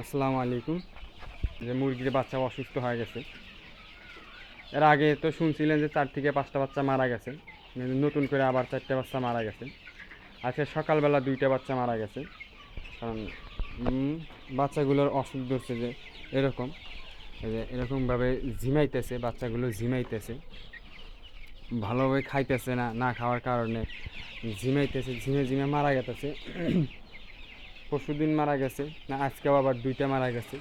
আসসালামু আলাইকুম। যে মুরগির বাচ্চা অসুস্থ হয়ে গেছে। এর আগে তো শুনছিলেন যে চার থেকে পাঁচটা বাচ্চা মারা গেছে। নতুন করে আবার চারটে বাচ্চা মারা গেছে। আজকে সকালবেলা দুইটা বাচ্চা মারা গেছে। কারণ বাচ্চাগুলোর অসুখ ধরছে যে এরকম। যে এরকমভাবে ঝিমাইতেছে, বাচ্চাগুলো ঝিমাইতেছে। ভালোভাবে খাইতেছে না না খাওয়ার কারণে ঝিমাইতেছে, ঝিমে ঝিমে মারা গেতেছে। পরশু দিন মারা গেছে, না, আজকেও আবার দুইটা মারা গেছে।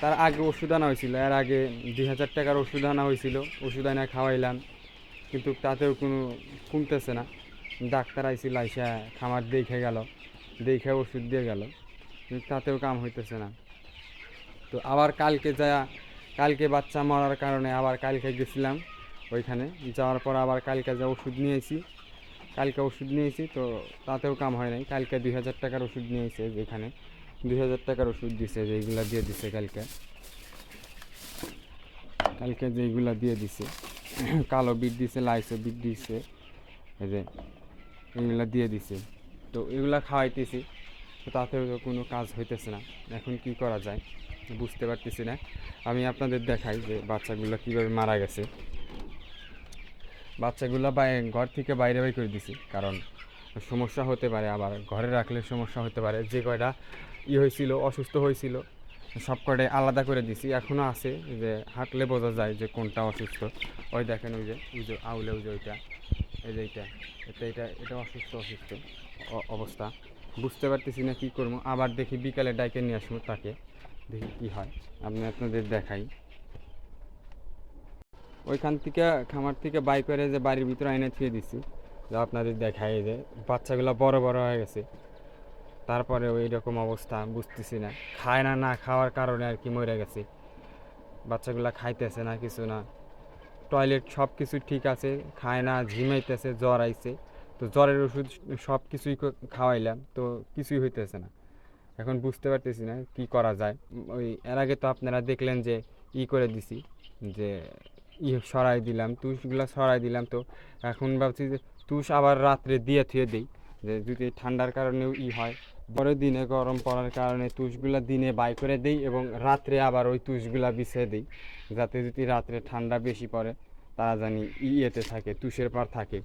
তার আগে ওষুধ আনা হয়েছিল, এর আগে দুই হাজার টাকার ওষুধ আনা হয়েছিল ওষুধ আনা খাওয়াইলাম, কিন্তু তাতেও কোনো কমতেছে না। ডাক্তার আইছিল, আইসা খামার দেখে গেল, দেখে ওষুধ দিয়ে গেল, কিন্তু তাতেও কাম হইতেছে না। তো আবার কালকে যা কালকে বাচ্চা মরার কারণে আবার কালকে গেছিলাম ওইখানে, যাওয়ার পর আবার কালকে যা ওষুধ নিয়েছি কালকে ওষুধ নিয়েছি, তো তাতেও কাম হয় নাই। কালকে দুই হাজার টাকার ওষুধ নিয়েছে যেখানে। দুই হাজার টাকার ওষুধ দিছে যেগুলা দিয়ে দিছে কালকে। কালকে যেগুলা দিয়ে দিছে, কালো বিট দিছে, লাইসো বিট দিছে, এই যে এগুলা দিয়ে দিছে। তো এগুলা খাওয়াইতেছি, তো তাতেও তো কোনো কাজ হইতেছে না। এখন কি করা যায়? বুঝতে পারতেছি না। আমি আপনাদের দেখাই যে বাচ্চাগুলো কীভাবে মারা গেছে। বাচ্চাগুলো ঘর থেকে বাইরে বাই করে দিছি। কারণ সমস্যা হতে পারে, আবার ঘরে রাখলে সমস্যা হতে পারে। যে কয়টা ই হয়েছিল, অসুস্থ হয়েছিল, সব কয়টাই আলাদা করে দিছি। এখনও আছে যে হাঁটলে বোঝা যায় যে কোনটা অসুস্থ। ওই দেখেন ওই যে ওই যে আউলে ওই যে ওইটা, এই যে এটা এটা এটা অসুস্থ অসুস্থ অবস্থা। বুঝতে পারতেছি না কী করব। আবার দেখি বিকালে ডাইকে নিয়ে আসব তাকে। দেখি কী হয়। আমি আপনাদের দেখাই। ওইখান থেকে খামার থেকে বাই করে যে বাড়ির ভিতরে এনে থুয়ে দিছি। যা আপনাদের দেখাই যে বাচ্চাগুলো বড় বড় হয়ে গেছে। তারপরে ওই রকম অবস্থা, বুঝতেছি না। খায় না না খাওয়ার কারণে আর কি মরে গেছে। বাচ্চাগুলো খাইতেছে না, কিছু না। টয়লেট সব কিছু ঠিক আছে, খায় না, ঝিমাইতেছে, জ্বর আইছে। তো জ্বরের ওষুধ সব কিছুই খাওয়াইলাম, তো কিছুই হইতেছে না। এখন বুঝতে পারতেছি না কি করা যায়। ওই, এর আগে তো আপনারা দেখলেন যে ই করে দিছি, যে ই সরাই দিলাম, তুষগুলো সরাই দিলাম তো। এখন ভাবছি যে তুষ আবার রাত্রে দিয়ে থুয়ে দিই, যে যদি ঠান্ডার কারণেও ই হয়। পরের দিনে গরম পড়ার কারণে তুষগুলো দিনে বাই করে দিই এবং রাত্রে আবার ওই তুষগুলো বিছিয়ে দিই, যাতে যদি রাত্রে ঠান্ডা বেশি পড়ে, তারা জানি ইয়েতে থাকে, তুষের পার থাকে।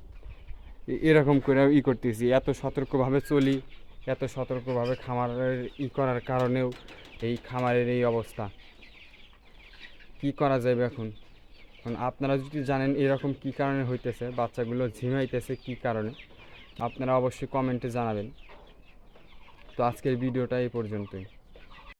এরকম করে ই করতেছি। এত সতর্কভাবে চলি, এত সতর্কভাবে খামারের ই করার কারণেও এই খামারের এই অবস্থা। কি করা যাবে এখন? এখন আপনারা যদি জানেন এরকম কি কারণে হইতেছে, বাচ্চাগুলো ঝিমাইতেছে কি কারণে, আপনারা অবশ্যই কমেন্টে জানাবেন। তো আজকের ভিডিওটা এই পর্যন্তই।